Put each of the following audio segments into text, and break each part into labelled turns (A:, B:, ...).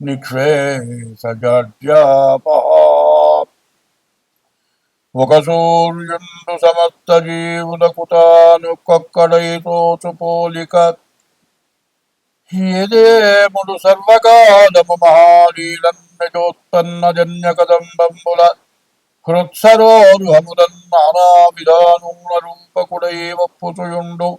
A: నిక్షేసజాడ్యాపహ ఒక సూర్యుండు సమస్త జీవులకు తాను కొక్కడైతోచు పోలిక ఏదేముడు సర్వకాలము మహాలీలన్నజోత్పన్న జన్య కదంబంబుల హృత్సరోరుహములన్ విధానూల రూపకుడై ఒప్పుచుయుండు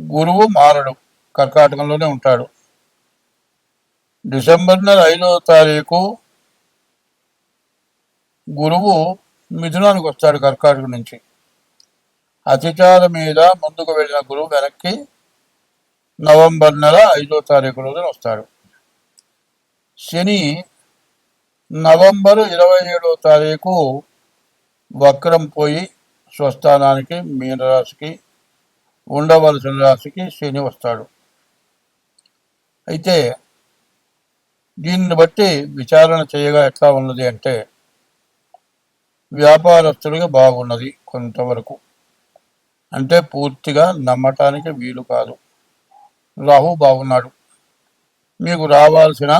A: గురువు మారడు కర్కాటకంలోనే ఉంటాడు. డిసెంబర్ నెల ఐదో తారీఖు గురువు మిథునానికి వస్తాడు కర్కాటకం నుంచి. అతిచార మీద ముందుకు వెళ్ళిన గురువు వెనక్కి నవంబర్ నెల ఐదో తారీఖు రోజున వస్తాడు. శని నవంబర్ ఇరవై ఏడో తారీఖు వక్రం పోయి స్వస్థానానికి మీనరాశికి ఉండవలసిన రాశికి శని వస్తాడు. అయితే దీన్ని బట్టి విచారణ చేయగా ఎట్లా ఉన్నది అంటే వ్యాపారస్తులుగా బాగున్నది కొంతవరకు. అంటే పూర్తిగా నమ్మటానికి వీలు కాదు. రాహు బాగున్నాడు. మీకు రావాల్సిన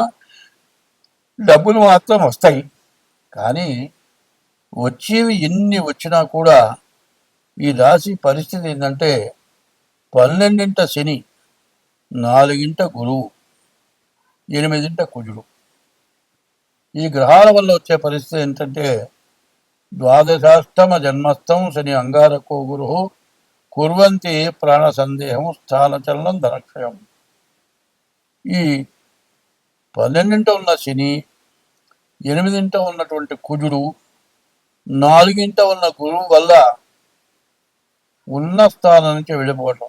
A: డబ్బులు మాత్రం వస్తాయి. కానీ వచ్చేవి ఎన్ని వచ్చినా కూడా ఈ రాశి పరిస్థితి ఏంటంటే పన్నెండింట శని నాలుగింట గురువు ఎనిమిదింట కుజుడు. ఈ గ్రహాల వల్ల వచ్చే పరిస్థితి ఏంటంటే ద్వాదశాష్టమ జన్మస్థం శని అంగారకో గురు కుర్వంతి ప్రాణ సందేహం స్థానచలనం ధనక్షయం. ఈ పన్నెండింట ఉన్న శని ఎనిమిదింట ఉన్నటువంటి కుజుడు నాలుగింట ఉన్న గురువు వల్ల ఉన్న స్థానం నుంచి వెళ్ళిపోవటం.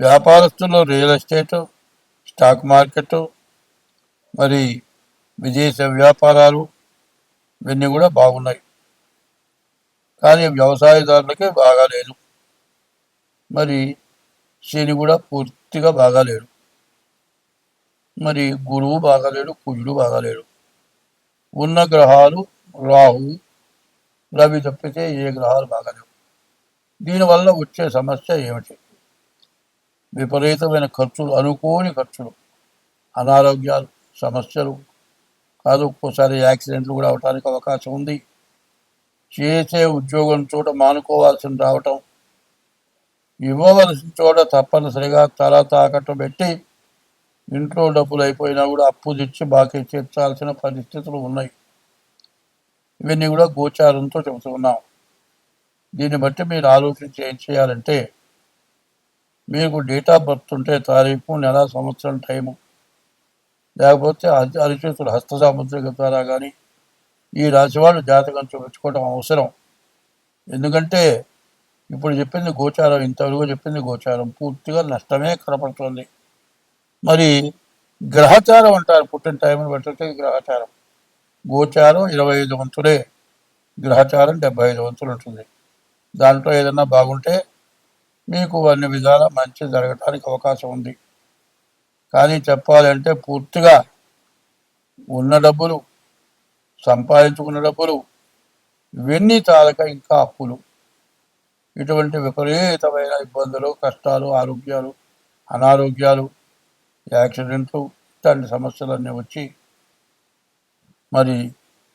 A: వ్యాపారస్తులు రియల్ ఎస్టేటు స్టాక్ మార్కెట్ మరి విదేశ వ్యాపారాలు ఇవన్నీ కూడా బాగున్నాయి. కానీ వ్యవసాయదారులకే బాగాలేదు మరి శని కూడా పూర్తిగా బాగాలేడు మరి గురువు బాగాలేడు కుజుడు బాగాలేడు ఉన్న గ్రహాలు రాహు రవి తప్పితే ఏ గ్రహాలు బాగాలేవు దీనివల్ల వచ్చే సమస్య ఏమిటి? విపరీతమైన ఖర్చులు అనుకోని ఖర్చులు. అనారోగ్యాలు సమస్యలు. కాదు ఒక్కోసారి యాక్సిడెంట్లు కూడా అవడానికి అవకాశం ఉంది. చేసే ఉద్యోగం చోట మానుకోవాల్సిన రావటం. ఇవ్వవలసిన చోట తప్పనిసరిగా తల తాకట్టు పెట్టి ఇంట్లో డబ్బులు అయిపోయినా కూడా అప్పు తెచ్చి బాకీ తీర్చాల్సిన పరిస్థితులు ఉన్నాయి. ఇవన్నీ కూడా గోచారంతో చెబుతున్నాం. దీన్ని బట్టి మీరు ఆలోచించి ఏం చేయాలంటే మీకు డేట్ ఆఫ్ బర్త్ ఉంటే తారీఖు నెల సంవత్సరం టైము లేకపోతే అరి- హస్తసాముద్రిక ద్వారా కానీ ఈ రాశి వాళ్ళు జాతకం చూపించుకోవడం అవసరం. ఎందుకంటే ఇప్పుడు చెప్పింది గోచారం ఇంతవరకు చెప్పింది గోచారం. పూర్తిగా నష్టమే కనపడుతుంది. మరి గ్రహచారం అంటారు పుట్టిన టైంను పెట్టే గ్రహచారం. గోచారం ఇరవై ఐదు వంతులే. గ్రహచారం డెబ్బై ఐదు వంతులు ఉంటుంది. దాంట్లో ఏదైనా బాగుంటే మీకు అన్ని విధాల మంచి జరగటానికి అవకాశం ఉంది. కానీ చెప్పాలంటే పూర్తిగా ఉన్న డబ్బులు సంపాదించుకున్న డబ్బులు ఇవన్నీ తాలక ఇంకా అప్పులు. ఇటువంటి విపరీతమైన ఇబ్బందులు కష్టాలు ఆరోగ్యాలు అనారోగ్యాలు యాక్సిడెంట్లు ఇట్లాంటి సమస్యలన్నీ వచ్చి మరి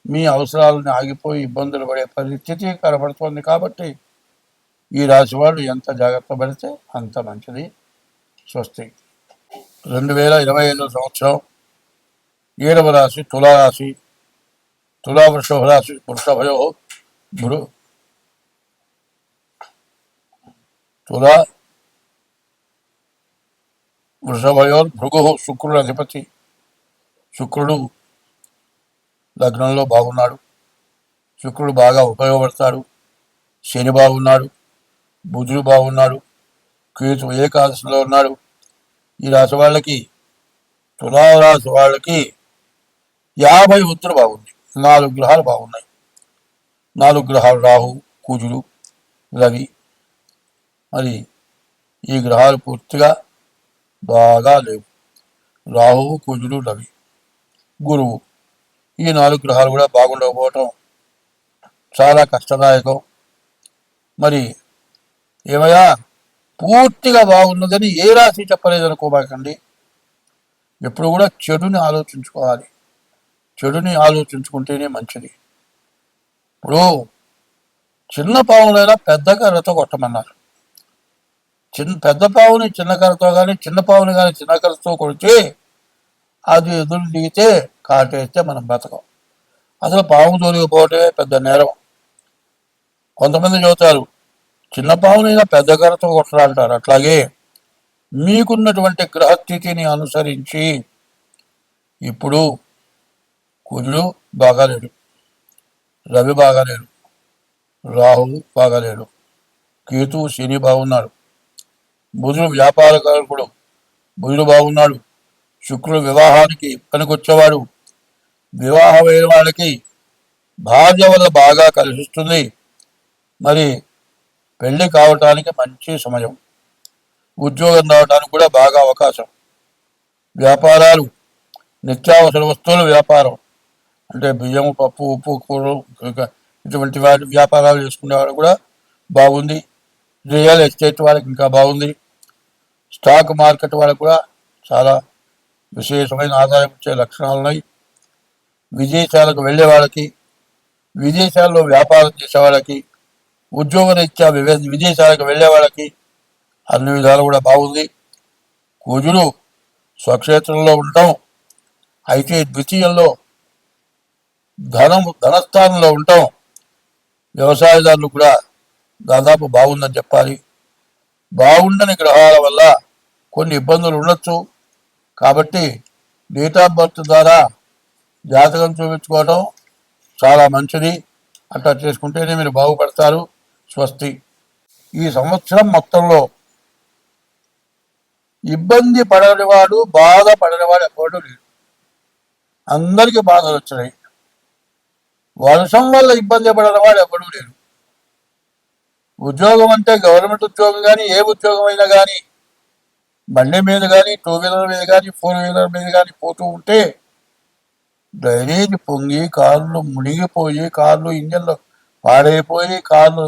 A: మీ అవసరాలను ఆగిపోయి ఇబ్బందులు పడే పరిస్థితి కనబడుతోంది కాబట్టి ఈ రాశి వాళ్ళు ఎంత జాగ్రత్త పడితే అంత మంచిది. స్వస్తి. రెండు వేల ఇరవై ఐదో సంవత్సరం ఏడవ రాశి తులారాశి. తులా వృషభ రాశి వృషభయో భృ తులా వృషభయో భృగు శుక్రుడు అధిపతి. శుక్రుడు లగ్నంలో బాగున్నాడు. శుక్రుడు బాగా ఉపయోగపడతాడు. శని బాగున్నాడు. బుధుడు బాగున్నాడు. కేతు ఏకాదశిలో ఉన్నాడు. ఈ రాశి వాళ్ళకి తులారాశి వాళ్ళకి యాభై ఉత్తర బాగుంది. నాలుగు గ్రహాలు బాగున్నాయి. నాలుగు గ్రహాలు రాహు కుజుడు రవి. మరి ఈ గ్రహాలు పూర్తిగా బాగా లేవు. రాహువు కుజుడు రవి. గురువు. ఈ నాలుగు గ్రహాలు కూడా బాగుండకపోవటం చాలా కష్టదాయకం. మరి ఏమయ్యా? పూర్తిగా బాగున్నదని ఏ రాశి చెప్పలేదు అనుకోబాకండి ఎప్పుడు కూడా చెడుని ఆలోచించుకోవాలి. చెడుని ఆలోచించుకుంటేనే మంచిది. ఇప్పుడు చిన్న పావులైనా పెద్ద కర్రతో కొట్టమన్నారు. చిన్న పెద్ద పావుని చిన్న కర్రతో కానీ చిన్న పావుని కానీ చిన్న కర్రతో కొడితే అది ఎదురు దిగితే కాటేస్తే మనం బతకం. అసలు పాము దొరికిపోవటమే పెద్ద నేరం. కొంతమంది చెబుతారు చిన్న పావునైనా పెద్ద కర్రతో కొట్టరంటారు అట్లాగే మీకున్నటువంటి గ్రహస్థితిని అనుసరించి ఇప్పుడు కుజుడు బాగాలేడు రవి బాగాలేడు రాహువు బాగాలేడు కేతు శని బాగున్నాడు. బుధుడు వ్యాపారకారకుడు బుధుడు బాగున్నాడు. శుక్రుడు వివాహానికి పనికొచ్చేవాడు. వివాహమైన వాళ్ళకి భార్య వల్ల బాగా కలిసిస్తుంది మరి పెళ్ళి కావటానికి మంచి సమయం. ఉద్యోగం రావడానికి కూడా బాగా అవకాశం. వ్యాపారాలు నిత్యావసర వస్తువుల వ్యాపారం. అంటే బియ్యం పప్పు ఉప్పు కూర ఇంకా ఇటువంటి వాటి వ్యాపారాలు చేసుకునే వాళ్ళు కూడా బాగుంది. రియల్ ఎస్టేట్ వాళ్ళకి ఇంకా బాగుంది. స్టాక్ మార్కెట్ వాళ్ళకి కూడా చాలా విశేషమైన ఆదాయం ఇచ్చే లక్షణాలు ఉన్నాయి. విదేశాలకు వెళ్ళే వాళ్ళకి విదేశాల్లో వ్యాపారం చేసే వాళ్ళకి ఉద్యోగరీత్యా వివే విదేశాలకు వెళ్ళే వాళ్ళకి అన్ని విధాలు కూడా బాగుంది. కుజుడు స్వక్షేత్రంలో ఉండటం అయితే ద్వితీయంలో ధనం ధనస్థానంలో ఉండటం వ్యవసాయదారులు కూడా దాదాపు బాగుందని చెప్పాలి. బాగుండని గ్రహాల వల్ల కొన్ని ఇబ్బందులు ఉండొచ్చు. కాబట్టి డేట్ ఆఫ్ బర్త్ ద్వారా జాతకం చూపించుకోవడం చాలా మంచిది. అట్లా చేసుకుంటేనే మీరు బాగుపడతారు. స్వస్తి. ఈ సంవత్సరం మొత్తంలో ఇబ్బంది పడనివాడు బాధ పడనివాడు ఎవడు లేడు. అందరికీ బాధలు వచ్చినాయి. వర్షం వల్ల ఇబ్బంది పడనివాడు ఎవడు లేడు. ఉద్యోగం అంటే గవర్నమెంట్ ఉద్యోగం కానీ ఏ ఉద్యోగం అయినా కానీ బండి మీద కానీ టూ వీలర్ మీద కానీ ఫోర్ వీలర్ మీద కానీ పోతూ ఉంటే డ్రైనేజ్ పొంగి కార్లు మునిగిపోయి కార్లు ఇంజన్లు పాడైపోయి కార్లు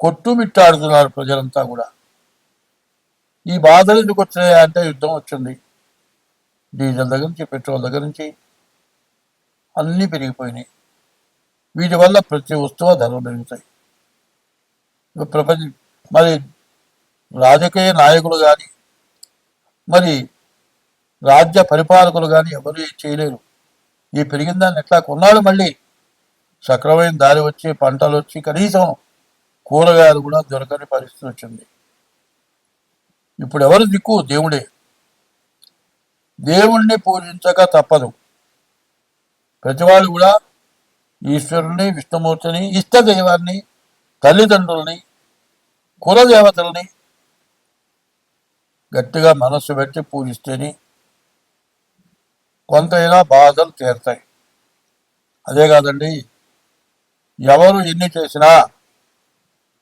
A: కొట్టుమిట్టాడుతున్నారు ప్రజలంతా కూడా. ఈ బాధలు ఎందుకు వచ్చినాయా అంటే యుద్ధం వచ్చింది. డీజిల్ దగ్గర నుంచి పెట్రోల్ దగ్గర నుంచి అన్నీ పెరిగిపోయినాయి. వీటి వల్ల ప్రతి వస్తువు ధరలు పెరుగుతాయి. ప్రపంచ మరి రాజకీయ నాయకులు కానీ మరి రాజ్య పరిపాలకులు కానీ ఎవరు చేయలేరు. ఈ పెరిగిన దాన్ని ఎట్లా కొన్నాడు మళ్ళీ? సక్రమైన దారి వచ్చి పంటలు వచ్చి కనీసం కూరగాయలు కూడా దొరకని పరిస్థితి వచ్చింది. ఇప్పుడు ఎవరు దిక్కు? దేవుడే. దేవుణ్ణి పూజించక తప్పదు. ప్రతివాళ్ళు కూడా ఈశ్వరుని విష్ణుమూర్తిని ఇష్ట దైవాన్ని తల్లిదండ్రుల్ని కులదేవతల్ని గట్టిగా మనస్సు పెట్టి పూజిస్తేనే కొంతైనా బాధలు తీరుతాయి. అదే కాదండి ఎవరు ఎన్ని చేసినా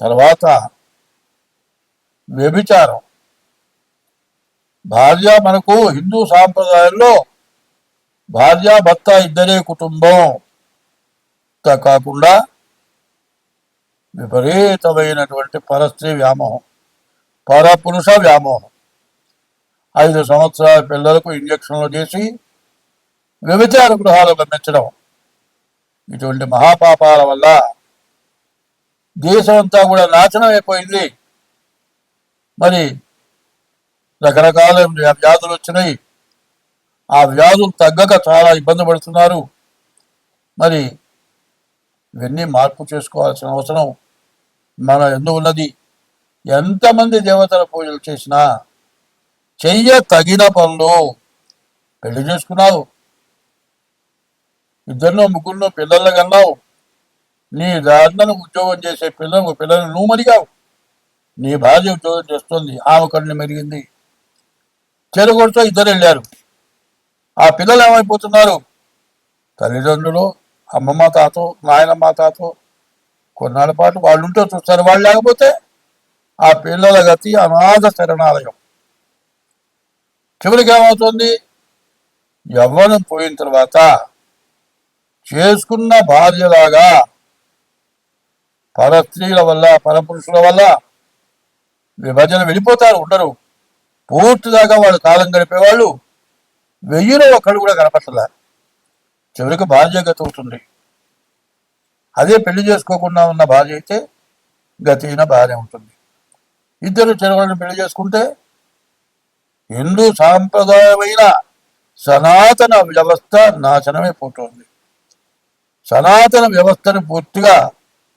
A: తర్వాత వ్యభిచారం. భార్య మనకు హిందూ సాంప్రదాయంలో భార్య భర్త ఇద్దరే కుటుంబం. కాకుండా విపరీతమైనటువంటి పరస్త్రీ వ్యామోహం పరపురుష వ్యామోహం. ఐదు సంవత్సరాల పిల్లలకు ఇంజక్షన్లు చేసి వ్యభిచార గృహాలు గమనించడం ఇటువంటి మహాపాపాల వల్ల దేశం అంతా కూడా నాశనం అయిపోయింది. మరి రకరకాల వ్యాధులు వచ్చినాయి. ఆ వ్యాధులు తగ్గక చాలా ఇబ్బంది పడుతున్నారు. మరి ఇవన్నీ మార్పు చేసుకోవాల్సిన అవసరం మన ఎందు ఉన్నది. ఎంతమంది దేవతల పూజలు చేసినా చెయ్య తగిన పనులు పెళ్ళి చేసుకున్నావు ఇద్దరినో ముగ్గురినో పిల్లలు కన్నావు. నీ దారిన ఉద్యోగం చేసే పిల్లలు పిల్లలు నువ్వు మరిగావు. నీ భార్య ఉద్యోగం చేస్తుంది ఆమె కళ్ళు మెరిగింది. చెరుగొడుతో ఇద్దరు వెళ్ళారు. ఆ పిల్లలు ఏమైపోతున్నారు? తల్లిదండ్రులు అమ్మమ్మ తాతో నాయనమ్మ తాతో కొన్నాళ్ళ పాటు వాళ్ళు ఉంటే చూస్తారు. వాళ్ళు లేకపోతే ఆ పిల్లల గతి అనాథ శరణాలయం. చివరికి ఏమవుతుంది? యవ్వనం పోయిన తర్వాత చేసుకున్న భార్యలాగా పరస్త్రీల వల్ల పరపురుషుల వల్ల విభజన వెళ్ళిపోతారు ఉండరు. పూర్తిదాకా వాళ్ళు కాలం గడిపేవాళ్ళు వెయ్యిలో ఒక్కడు కూడా కనపట్టలే చివరికి భార్య గతి అవుతుంది అదే పెళ్ళి చేసుకోకుండా ఉన్న భార్య అయితే గతి భార్య ఉంటుంది. ఇద్దరు చెరవలను పెళ్ళి చేసుకుంటే హిందూ సాంప్రదాయమైన సనాతన వ్యవస్థ నాశనమైపోతుంది. సనాతన వ్యవస్థను పూర్తిగా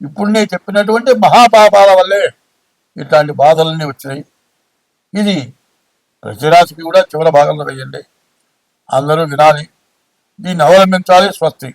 A: ఇప్పుడు నేను చెప్పినటువంటి మహాపాపాల వల్లే ఇట్లాంటి బాధలన్నీ వచ్చినాయి. ఇది ప్రతిరాశికి కూడా చివరి భాగంలో వేయండి అందరూ వినాలి. దీన్ని అవలంబించాలి స్వస్తి.